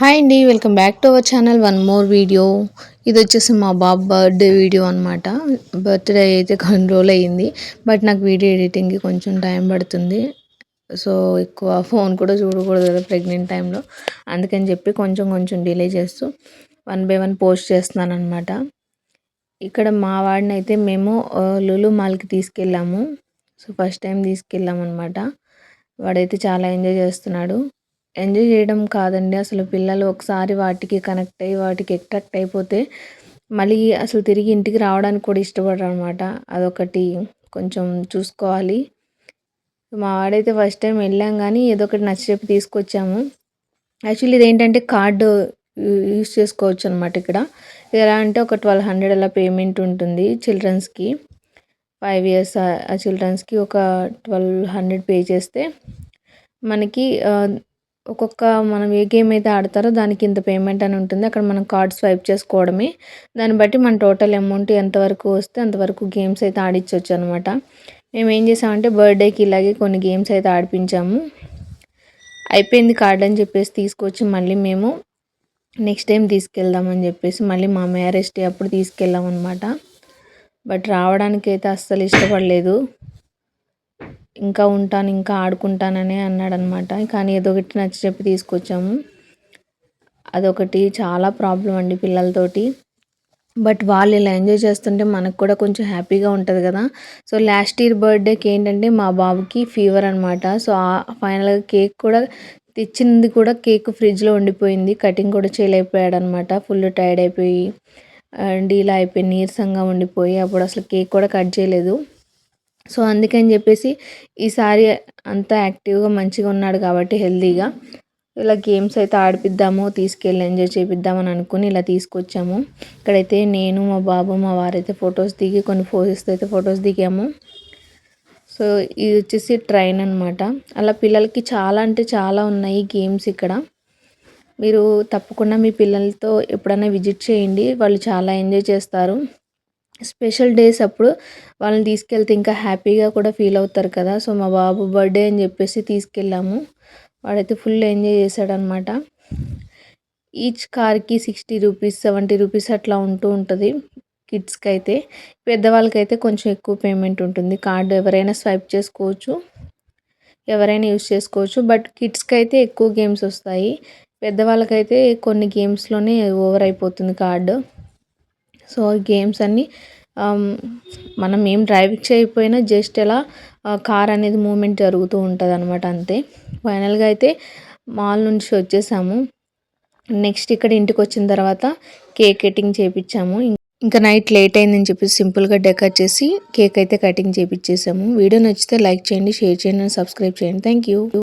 Hi అండి welcome back to our channel one more video ఇది వచ్చేసి మా బాబు బర్త్డే వీడియో అనమాట బర్త్డే అయితే కొన్ని రోజులు అయ్యింది. బట్ నాకు వీడియో ఎడిటింగ్కి కొంచెం టైం పడుతుంది. సో ఎక్కువ ఫోన్ కూడా చూడకూడదు కదా ప్రెగ్నెంట్ టైంలో అందుకని చెప్పి కొంచెం కొంచెం డిలే చేస్తూ వన్ బై వన్ పోస్ట్ చేస్తున్నాను అనమాట ఇక్కడ మా వాడిని అయితే మేము లులు మాల్కి తీసుకెళ్ళాము. సో ఫస్ట్ టైం తీసుకెళ్ళాము అనమాట వాడైతే చాలా ఎంజాయ్ చేస్తున్నాడు. ఎంజాయ్ చేయడం కాదండి. అసలు పిల్లలు ఒకసారి వాటికి కనెక్ట్ అయ్యి వాటికి అట్రాక్ట్ అయిపోతే మళ్ళీ అసలు తిరిగి ఇంటికి రావడానికి కూడా ఇష్టపడరు అనమాట అదొకటి కొంచెం చూసుకోవాలి. మా వాడైతే ఫస్ట్ టైం వెళ్ళాం కానీ ఏదో ఒకటి నచ్చ చెప్పి తీసుకొచ్చాము. యాక్చువల్లీ ఇది ఏంటంటే కార్డు యూస్ చేసుకోవచ్చు అనమాట ఇక్కడ ఎలా అంటే ఒక ట్వెల్వ్ హండ్రెడ్ అలా పేమెంట్ ఉంటుంది చిల్డ్రన్స్కి. ఫైవ్ ఇయర్స్ ఆ చిల్డ్రన్స్కి ఒక ట్వెల్వ్ హండ్రెడ్ పే చేస్తే మనకి ఒక్కొక్క మనం ఏ గేమ్ అయితే ఆడతారో దానికి ఇంత పేమెంట్ అని ఉంటుంది. అక్కడ మనం కార్డ్ స్వైప్ చేసుకోవడమే. దాన్ని బట్టి మన టోటల్ అమౌంట్ ఎంతవరకు వస్తే అంతవరకు గేమ్స్ అయితే ఆడించవచ్చు అనమాట మేము ఏం చేసామంటే బర్త్డేకి ఇలాగే కొన్ని గేమ్స్ అయితే ఆడిపించాము. అయిపోయింది కార్డ్ అని చెప్పేసి తీసుకొచ్చి మళ్ళీ మేము నెక్స్ట్ టైం తీసుకెళ్దామని చెప్పేసి మళ్ళీ మా మ్యారేజ్ డే అప్పుడు తీసుకెళ్ళాం అనమాట బట్ రావడానికి అయితే అస్సలు ఇష్టపడలేదు. ఇంకా ఉంటాను ఇంకా ఆడుకుంటానని అన్నాడనమాట. కానీ ఏదో ఒకటి నచ్చి చెప్పి తీసుకొచ్చాము. అదొకటి చాలా ప్రాబ్లం అండి పిల్లలతోటి. బట్ వాళ్ళు ఇలా ఎంజాయ్ చేస్తుంటే మనకు కూడా కొంచెం హ్యాపీగా ఉంటుంది కదా. సో లాస్ట్ ఇయర్ బర్త్డేకి ఏంటంటే మా బాబుకి ఫీవర్ అనమాట సో ఫైనల్గా కేక్ కూడా తెచ్చింది కూడా కేక్ ఫ్రిడ్జ్లో ఉండిపోయింది. కటింగ్ కూడా చేయలేకపోయాడు అనమాట ఫుల్ టైర్డ్ అయిపోయి డీలా అయిపోయి నీరసంగా ఉండిపోయి అప్పుడు అసలు కేక్ కూడా కట్ చేయలేదు. సో అందుకని చెప్పేసి ఈసారి అంతా యాక్టివ్గా మంచిగా ఉన్నాడు కాబట్టి హెల్తీగా. ఇలా గేమ్స్ అయితే ఆడిపిద్దాము తీసుకెళ్ళి ఎంజాయ్ చేపిద్దామని అనుకుని ఇలా తీసుకొచ్చాము. ఇక్కడైతే నేను మా బాబు మా వారైతే ఫొటోస్ దిగి కొన్ని ఫోజెస్ అయితే ఫొటోస్ దిగాము. సో ఇది వచ్చేసి ట్రైన్ అనమాట అలా పిల్లలకి చాలా అంటే చాలా ఉన్నాయి గేమ్స్ ఇక్కడ. మీరు తప్పకుండా మీ పిల్లలతో ఎప్పుడైనా విజిట్ చేయండి. వాళ్ళు చాలా ఎంజాయ్ చేస్తారు. స్పెషల్ డేస్ అప్పుడు వాళ్ళని తీసుకెళ్తే ఇంకా హ్యాపీగా కూడా ఫీల్ అవుతారు కదా. సో మా బాబు బర్త్డే అని చెప్పేసి తీసుకెళ్ళాము. వాడైతే ఫుల్ ఎంజాయ్ చేశాడనమాట. ఈచ్ కార్కి సిక్స్టీ రూపీస్ సెవెంటీ రూపీస్ అట్లా ఉంటూ ఉంటుంది కిడ్స్కి అయితే పెద్దవాళ్ళకైతే కొంచెం ఎక్కువ పేమెంట్ ఉంటుంది. కార్డు ఎవరైనా స్వైప్ చేసుకోవచ్చు ఎవరైనా యూస్ చేసుకోవచ్చు. బట్ కిడ్స్కి అయితే ఎక్కువ గేమ్స్ వస్తాయి. పెద్దవాళ్ళకైతే కొన్ని గేమ్స్లోనే ఓవర్ అయిపోతుంది కార్డు. సో గేమ్స్ అన్నీ um, మనం ఏం డ్రైవింగ్ చేయకపోయినా జస్ట్ ఎలా కార్ అనేది మూమెంట్ జరుగుతూ ఉంటుంది అనమాట అంతే ఫైనల్గా అయితే మాల్ నుంచి వచ్చేసాము. నెక్స్ట్ ఇక్కడ ఇంటికి వచ్చిన తర్వాత కేక్ కటింగ్ చేయించాము ఇంకా నైట్ లేట్ అయిందని చెప్పి సింపుల్గా డెకర్ చేసి కేక్ అయితే కటింగ్ చేయించేసాము వీడియో నచ్చితే లైక్ చేయండి షేర్ చేయండి సబ్స్క్రైబ్ చేయండి. Thank you